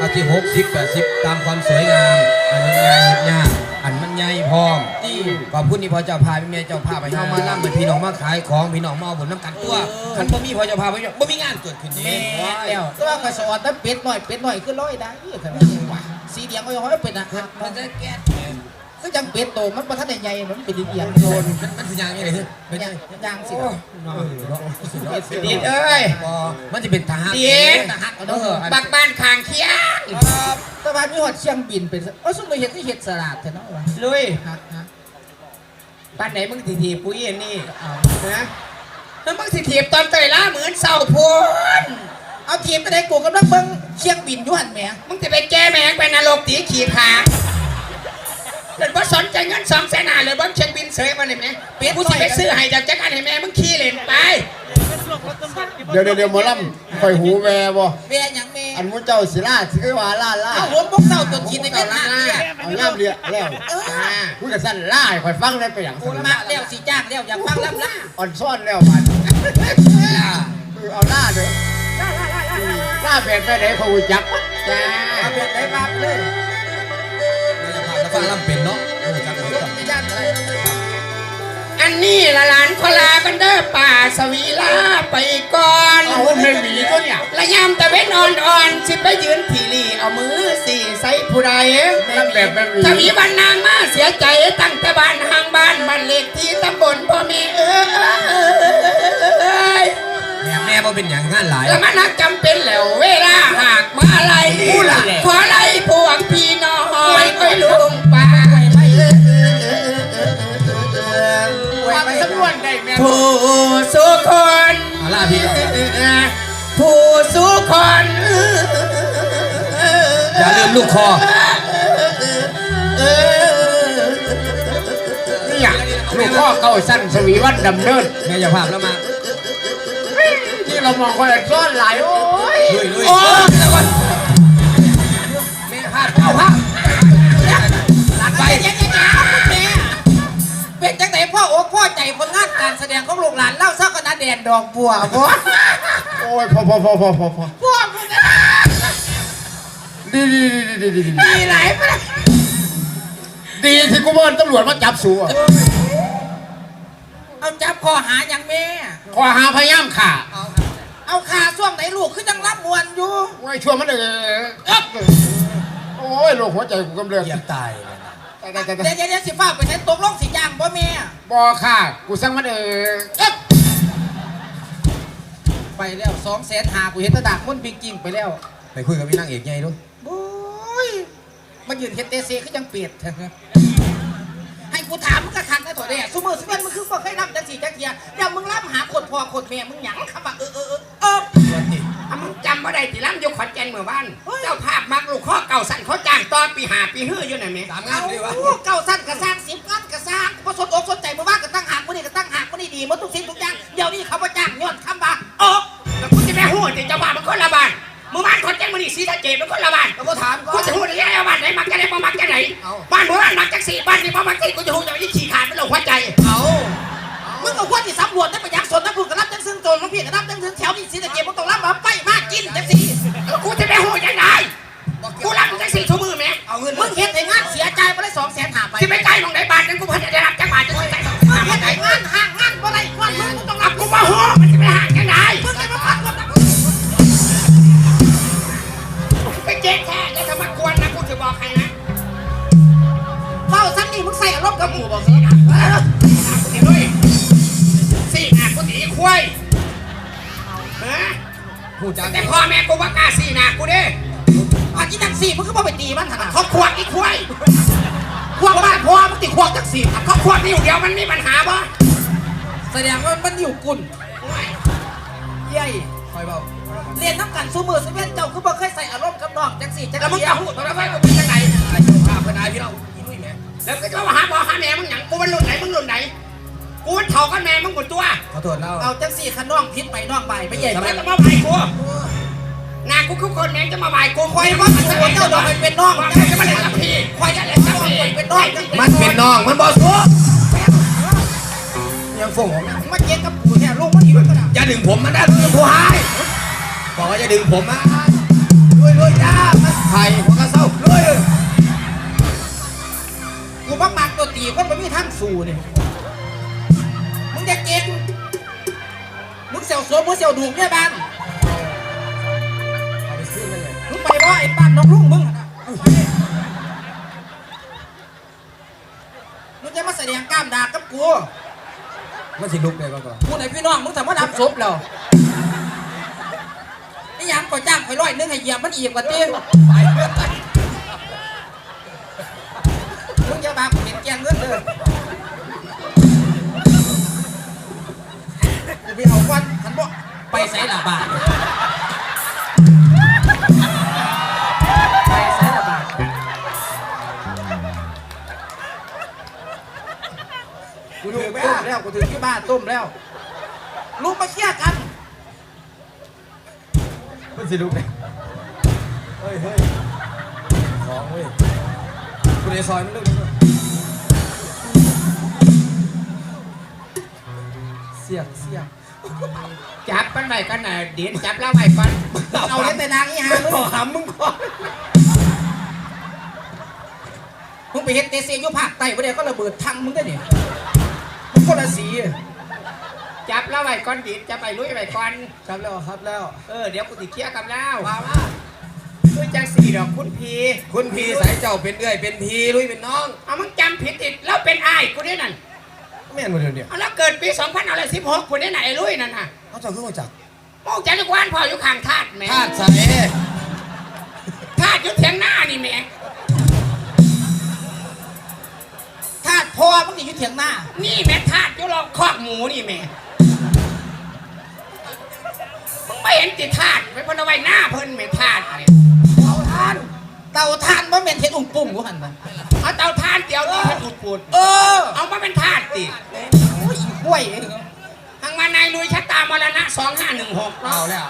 เอาที่หกสิบแปดสิบตามความสวยงาม อันมันใหญ่เห็ดยากอันมันใหญ่พร้อมดีขอบคุณที่พอเจ้าพาพี่แม่เจ้าพาไปเฮามาล่ำเป็นพี่น้องมาขายของพี่น้องมาเอาบุญน้ำกันตัวคันบ่มีพอเจ้าพาไปบ่มีงานเกิดขึ้นแม่แม่แล้วแต่ว่าข้อยสอนแต่เป็ดหน่อยเป็ดหน่อยคือร้อยได้ขนาดนี้ว่ะสีเดียงก็ยังให้เป็ดนะมันจะแก้คือจังเป็ดโตมันบ่ทันได้ใหญ่มันเป็นเอียงโดนมันมันสิยางนี่เลยคือเป็นยังยางสิโอ้เนาะเนาะดีเอ้ยบ่ มันจะเป็นทหารดีทหารเอาเอเด้ออบักบ้านคางเคียงแต่ว่ามีหอดเชียงบินเป็นเอ้าซุ่มไปเฮ็ดที่เฮ็ดสลัดแท้เนาะว่ะลุยฮะฮะบ้านไหนมึงทีทีปุ้ยอันนี่เอานะแล้วมึงสิทีบตอนเตยล่าเหมือนเสาพูนเอาทีมไปได้กูกำลังเบิ่งเชียงบินอยู่หั่นแหมมึงจะไปแก้แมงไปนรกตีขีดขาเป็นว่าสนใจเงินสองแสนห้าเลยบ้านเช็คบินเสยมาเลยไหมเปียกูสิไปซื้อให้จากจักรอันให้แม่มึงขี่เล่นไป เดี๋ยวเดี๋ยวเดี๋ยวหมอลำคอยหูแวบ่แม่หยังแม่อันมุเจ้าศิลาสิว่าล่าล่าเอาหัวพวกเจ้าตัวกินในกันล่ะเอาย่ำเรียแล้วเออพูดกับสั้นล่าให้คอยฟังได้ไปอย่างกูมาแล้วสิจ้างแล้วอยากฟังล่ำล่าอ่อนซ่อนแล้วมันคือเอาล่าเด้อล่าแบบไปไหนเขาหูจักจ้าเอาแบบไหนมาไปเลยแล้วฟังลำเป็นเนาะเออจักเลยไม่ย่านอะไรอันนี้ละหลานข อ่อนๆสิไปยืนผีลีเอามือสี่ใส่ผู้ใดนั่นแบบไม่หวีถ้ามีบ้านนางมาเสียใจตั้งแต่บ้านห่างบ้านบ้านเล็กที่ตำบลพ่อแม่เอ้ยแม่แม่บ่เป็นอย่างงานหลาย แล้วมันนักจำเป็นแล้วเวลาหากมาอะไรขอไล่พวกพี่น้องค่อยลุงป่าว่ามันสำนวนได้แม่ผู้สุคน เอาล่ะพี่ก่อน ผู้สุคน อย่าลืมลูกคอเนี่ยลูกพ่อเก่าสั้นสวีวัฒน์ดำเนินแม่อย่าพาพแล้วมานี่เรามองคนละซ่อนหลายโอ้ยลุยลุยโอ้แม่พาเข้าพาไปเดี๋ยวๆๆแม่เป็นจังไหนพ่ออกพ่อใจผลงานการแสดงของลูกหลานเล่าซักกันนะแดนดอกบัวบ่ โอ้ยพอพอพอพอพอพอพวกมึงนะดีดีดีดีดีดีมีหลายประดีที่กูเบินตำรวจมาจับสูอะเอาจับข้อหาอย่างแม่ ขอหาพยายามข่าเอาเอาขาส่วงไหนลูกคือจังรับมวนอยู่ไว้ช่วยมันเลยอ๊ะโอ้ยโรคหัวใจกูกำเริบเหยียบตายเลยนะแต่แต่แต่เดี๋ยวเดี๋ยวสิฟ้าไปใช้ตกลงสิย่างบ่แม่บอค่ะ กูสั่งมันเอออ๊ะ ไปแล้วสองแสนหากูเห็นแตะดากมุ่นปิงกิ่งไปแล้วไปคุยกับพี่นางเอกใหญ่ดูโอ้ยมายืนเฮ็ดเตเซคือจังเปียดเถอะให้กูถามมึงก็คันได้ตัวเด้ซุมือซุเวนมึงคือบ่เคยรับจังสี่จังเทียเดี๋ยวมึงรับหาคนพ่อคนแม่มึงหยังคำว่าเออเออเออเอออะมึงจำบ่ได้ที่ล้ำอยกขอนแก่นเมื่อวานเจ้าภาพมักลูกข้อเก่าสั่นเขาจ้างตอนปีหาปีฮื้ออยู่ไหนไหมสามงาเอานดีวะเก้าสั้นกระสร้างสิบ แล้วก็ถามก่อกูนจะหู้ได้ยังไงว่าบ้านไหนมักจะไหนบ่มักจะไหนเอาบ้านเมื่อวานมักจักสี่บ้านนี้บ่มักจักกูจะหู้จะไปยี่ขี่ขาดเป็นลงหัวใจเอามึงก็ควรสิสำรวจได้ประยักษ์สนน้ำพุ่นกระรับจังซึ่งโจรมันพี่กระรับจังซึ่งแถวนี้สิตะเกียบบ่ต้องรับมาไปมากินจังซี่แล้วกูจะไปหู้ยังไงกูรับจักสี่ชั่วโมงไหมเอาเงินมึงเฮ็ดให้งานเสียใจบ่ได้200,000หาไปที่ไปใกล้ตรงไหน นี่มึงใส่อารมณ์กับหมู่บ่สิสี่หนากูตีด้วยสี่หนากูตีควายฮะผู้จักแต่พ่อแม่กูว่ากล้าสี่หนากูเด้อากินจังซี่มึงก็บ่ไปตีมันหั่นน่ะเขาขวดอีควายควงบ้านพ่อมึงติควงจังซี่เขาขวดนิ้วเดียวมันมีปัญหาบ่แสดงว่ามันอยู่กุ่นเยัยคอยเบาเรียนน้ำกันสู้มือสู้เว้นเจ้าคือบ่เคยใส่อารมณ์กับน้องจังสี่จังแล้วมึงเดียจะวหูตัวละไฟกูเป็นยังไงไอ้เจ้าภาพเป็นนายพี่น้องอีนุ่ย แม่แล้วก็จะมาหาพ่อหาแม่มึงหยังกูมันรุ่นไหนมึงรุ่นไหนกูมันเท่ากันแม่มึงหมดตัวขอโทษแล้วเอาจังสี่ขันน้องพิษไปน้องไปไปใหญ่ทำไปไมจะมาไหวกูนากูคือคนแม่งจะมาไหวกูคคออยยว่าว่ามันขัจะนเป็นเจ้าเจ้าดดออกกเป็นน้องว่าจังจะมาเล่นกับพี่คอยจะเล่นกับพี่เป็นน้องจังมันเป็นน้องมันบอสู้ยังฟงผมนะมาเจ๊กับปู่เนี่ยลูกมันอยู่กันอย่าดึงผมมันได้ผมผู้หายบอกว่าอย่าดึงผมมาด้วยด้วยจ้ามันไผ่หัวกระเซ้าเลย บักมักตัวตีคนมันมีทั้งสู่นี่มึงจะเก่งมึงเสียวสวมมึงเสียวดูกเนี่ยบ้านเอาไปซื้อเลยมึงไปว่าไอ้บ้านน้องลุงมึงอะนะมึงจะมาแสดงกล้ามดากกับกูมันสิลุกได้ป่ะก่อนกูไหนพี่น้องมึงทำว่าดำศพแล้วนี่ยังก็จ้างไปร้อยหนึงให้เหยียบมันอีกว่าเตี้ยมึง จะบาปเห็นแกงเงินเลยกูไปเอาควันฉันบอกไปใส่ละบาทไปใส่ละบาทกูถูกต้มแล้วกูถึงที่บ้านต้มแล้วลูกมาเคลียร์กันมันสิลุกได้เฮ้ยเฮ้ยของเว้ยกูในซอยมันลุกได้ด้วย สียงเสียงจับมันไว้กันน่ะเดี๋ยวจับแล้วไว้ก่อนเอาเล่นแต่นางนี่ฮะมึงหามมึงก่อนมึงไปเฮ็ดเตเซอยุภาคใต้ประเดี๋ยวก็ระเบิดทังมึงได้เนี่ยมันคนละสีจับแล้วไว้ก่อนดิจับไปลุยไว้ก่อนครับแล้วครับแล้ว เออเดี๋ยวกูติเคลียร์กับแล้วมาว่าลุยจังสี่ดอกคุณพีคุณพี่สายเจ้าเป็นเอื้อยเป็นพีลุยเป็นน้องเอามึงจำผิดติดแล้วเป็นอ้ายกูได้นั่น แม่นมาเดี๋ยวเดียวเอาแล้วเกิดปี2016กูได้ไหนไอ้ลุยนั่นน่ะเขาเจ้าขึ้นมาจากมองจันทร์กวานพ่ออยู่ข้างทาดแหม่ธาตุใสทาดอยู่เถียงหน้านี่แหม่ธาตุพ่อมึงจะอยู่เถียงหน้านี่แม่ทาดอยู่รอบคอกหมูนี่แหม่มึงไม่เห็นติทาดไม่พ้นเอาไว้หน้าเพิ่นไม่ทาดเนี่ยเตาทานเตาทานว่าเป็นเฮ็ดอุ้งปุ่งกูหันมาเอาเตาทานเดียวนี่มันอุดปูดเออ เอามาเป็นทาด ติโอ้ยอีกล้วยทางมานายลุยชะตามรณะ2516เอาเนาะแล้ว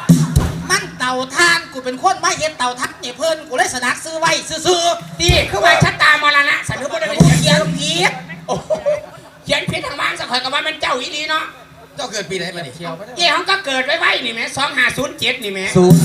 มันเตาทานกูเป็นคนมาเฮ็ดเตาทานเนี่ยเพิ่นกูเลยสนักซื้อไว้ซื้อดีคือว่าชะตามรณะสันนิบาตๆเป็นกูเขียนเขียนผิดโอ้โหเขียนผิดทางบ้านสักคอยกับว่ามันเจ้าอีดีเนาะเจ้าเกิดปีไหนมาดิเที่ยวเจ้าเขาก็เกิดไว้ไว้นี่แหม่2507นี่แหม่ ศูนย์